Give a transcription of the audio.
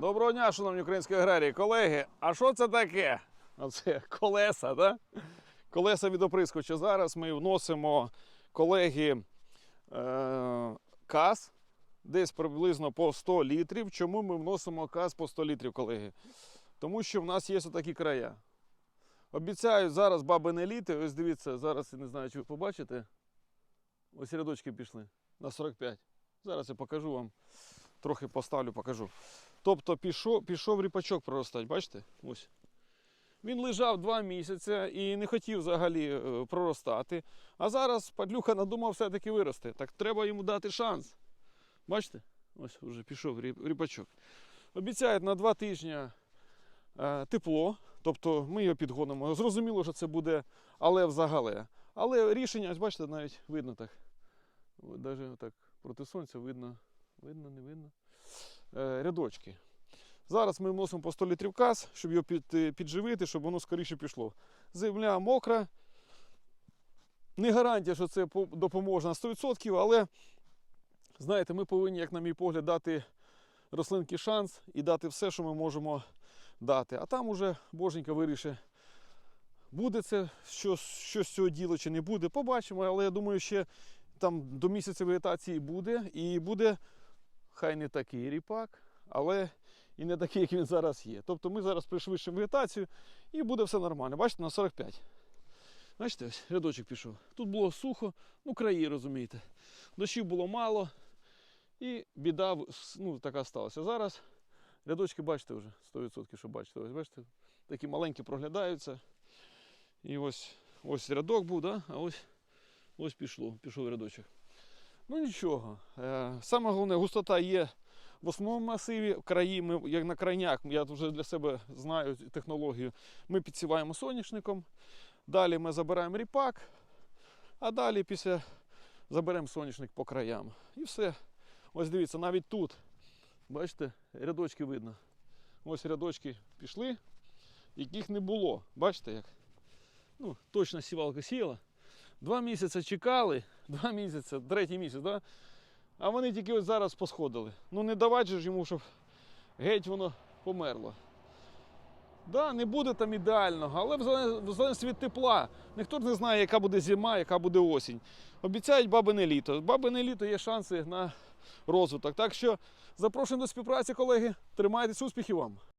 Доброго дня, шановні українські аграрії. Колеги, а що це таке? Оце колеса, да? Колеса від оприскувача. Зараз ми вносимо колеги е, каз десь приблизно по 100 літрів. Чому ми вносимо каз по 100 літрів, колеги? Тому що в нас є такі края. Обіцяю, зараз баби не літи. Ось дивіться, зараз я не знаю, чи ви побачите. Ось рядочки пішли на 45. Зараз я покажу вам. Трохи поставлю, покажу. Тобто пішов, пішов ріпачок проростати, бачите? Ось. Він лежав два місяці і не хотів взагалі е, проростати. А зараз падлюха надумав все-таки вирости. Так треба йому дати шанс. Бачите? Ось вже пішов ріпачок. Обіцяють на два тижні е, тепло, тобто ми його підгонимо. Зрозуміло, що це буде але взагалі. Але рішення, бачите, навіть видно так. Навіть так проти сонця видно. Видно, не видно. Е, рядочки. Зараз ми вносимо по 100 літрів каз, щоб його е, підживити, щоб воно скоріше пішло. Земля мокра. Не гарантія, що це допоможе на 100%, але знаєте, ми повинні, як на мій погляд, дати рослинки шанс і дати все, що ми можемо дати. А там уже боженька вирішить, буде це щось, щось з цього діло чи не буде. Побачимо, але я думаю, ще там до місяця вегетації буде. І буде хай не такий ріпак, але і не такий, як він зараз є. Тобто ми зараз пришвидшимо вегетацію і буде все нормально. Бачите, на 45. Бачите, ось рядочок пішов. Тут було сухо, ну краї, розумієте. Дощів було мало. І біда ну, така сталася. Зараз рядочки, бачите вже, 100% що бачите. Ось бачите, такі маленькі проглядаються. І ось ось рядок був, да? а ось, ось пішло, пішов рядочок. Ну нічого. Е, Саме головне, густота є в основному масиві. Краї ми, як на крайняк, я вже для себе знаю технологію. Ми підсіваємо соняшником. Далі ми забираємо ріпак, а далі після заберемо соняшник по краям. І все. Ось дивіться, навіть тут, бачите, рядочки видно. Ось рядочки пішли, яких не було. Бачите як? Ну, точно сівалка сіяла. Два місяці чекали, два місяці, третій місяць, да? а вони тільки ось зараз посходили. Ну не давати ж йому, щоб геть воно померло. Да, не буде там ідеального, але в залежності від тепла. Ніхто не знає, яка буде зима, яка буде осінь. Обіцяють бабине літо. Бабине літо є шанси на розвиток. Так що запрошуємо до співпраці, колеги. Тримайтесь, успіхів вам!